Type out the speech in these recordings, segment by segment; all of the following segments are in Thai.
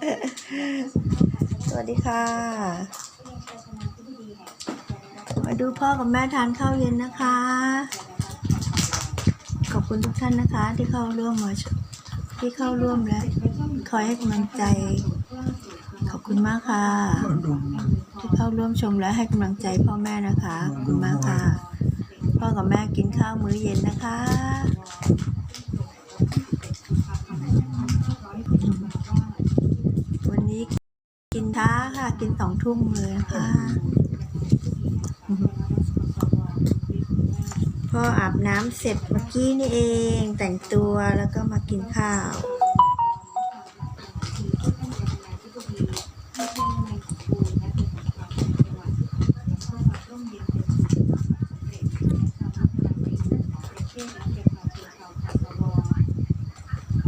สวัสดีค่ะ มาดูพ่อกับแม่ทานข้าวเย็นนะคะ ขอบคุณทุกท่านนะคะ ที่เข้าร่วมมาที่เข้าร่วมและคอยให้กำลังใจ ขอบคุณมากค่ะ ที่เข้าร่วมชมและให้กำลังใจพ่อแม่นะคะ ขอบคุณมากค่ะ พ่อกับแม่กินข้าวมื้อเย็นนะคะ วันนี้กินท้าค่ะ กินสองทุ่มเลยนะคะพ่ออาบน้ำเสร็จเมื่อกี้นี่เองแต่งตัวแล้วก็มากินข้าว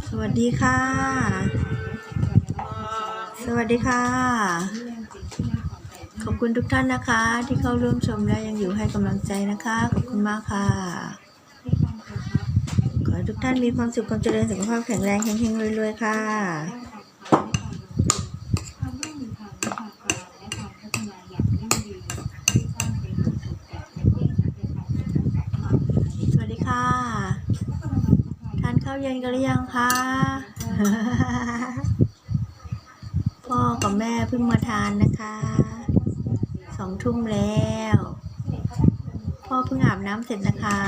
สวัสดีค่ะ สวัสดีค่ะ ขอบคุณทุกท่านนะคะ ที่เข้าร่วมชมและยังอยู่ให้กำลังใจนะคะ ขอบคุณมากค่ะ ขอให้ทุกท่านมีความสุขความเจริญสุขภาพแข็งแรงเฮงๆรวยๆค่ะสวัสดีค่ะทานข้าวเย็นกันหรือยังคะพ่อกับแม่เพิ่งมาทานนะคะ สองทุ่มแล้ว พ่อเพิ่งอาบน้ำเสร็จนะคะ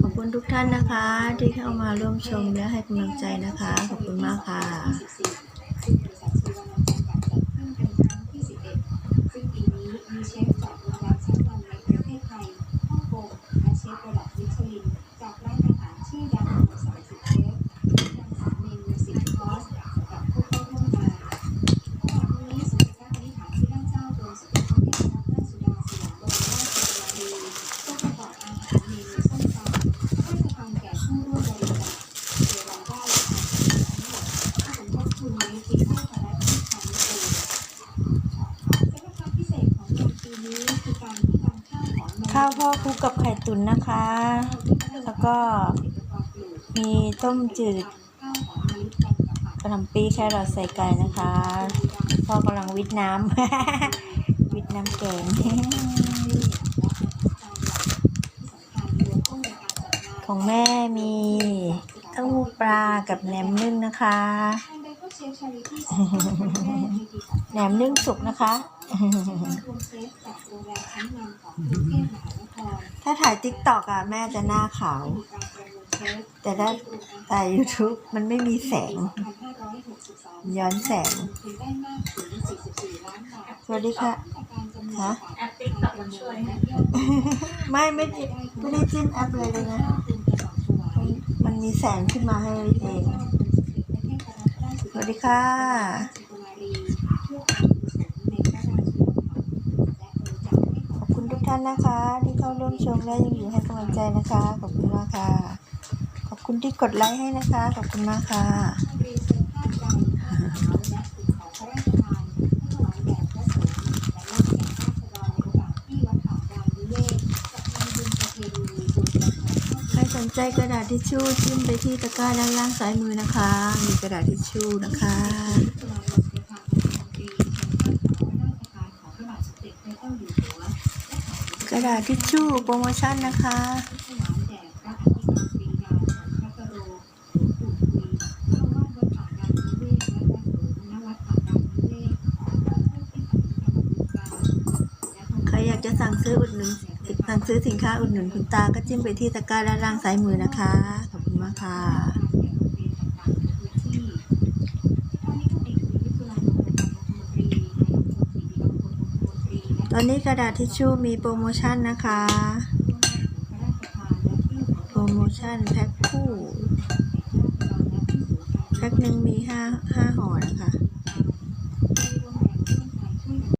ขอบคุณทุกท่านนะคะ ที่เข้ามาร่วมชมและให้กำลังใจนะคะ ขอบคุณมากค่ะ ฟระดับมิชลิน จากร้านอาหารชื่อดังกว่า30เชฟที่นำสามเมนู10คอร์สกับผู้เข้าร่วมงานขณะนี้สมเด็จพระนิธิฐานที่ด้านเจ้ากรมสมเด็จพระเทพรัตนราชสุดาสยามบรมราชกุมารีก็ประกอบอาหารเมนูส้มตำพระราชทานแก่ผู้ร่วมบริจาคโดยรายได้ทั้งหมดให้สมทบทุนมูลนิธิข้าวสารที่ทำเองสำหรับความพิเศษของงานปีนี้คือการ ข้าวพ่อคลุกกับไข่ตุ๋นนะคะ แล้วก็มีต้มจืดข้าวหอมมะลิกันกับผักกระหล่ำปีแครอทใส่ไก่นะคะ พ่อกำลังวิทน้ำ วิทน้ำแกงของแม่มีเต้าหู้ปลากับแหนมนึ่งนะคะ แหนมนึ่งสุกนะคะ ถ้าถ่ายติ๊กตอกอะแม่จะหน้าขาว แต่ถ้าถ่าย YouTube มันไม่มีแสง ย้อนแสง สวัสดีค่ะฮะแอปติ๊กต็อกช่วยไม่ไม่ได้ไม่ได้จิ้มแอปเลยเลยนะ มันมีแสงขึ้นมาให้เองส วัสดีค่ะ ขอบคุณทุกท่านนะคะ ที่เข้าร่วมชมและยังอยู่ให้กำลังใจนะคะ ขอบคุณมากค่ะ ขอบคุณที่กดไลค์ให้นะคะ ขอบคุณมากค่ะ ใครสน ใจกระดาษทิชชู่จิ้มไปที่ตะกร้าด้านล่างซ้ายมือนะคะ มีกระดาษทิชชู่นะคะกระดาษทิชชู่โปรโมชั่นนะคะใครอยากจะสั่งซื้ออุดหนุน สั่งซื้อสินค้าอุดหนุนคุณตาก็จิ้มไปที่ตะกร้าด้านล่างซ้ายมือนะคะ ขอบคุณมากค่ะตอนนี้กระดาษทิชชู่มีโปรโมชั่นนะคะ โปรโมชั่นแพ็คคู่ แพ็คหนึ่งมีห้าห้าห่อนะคะ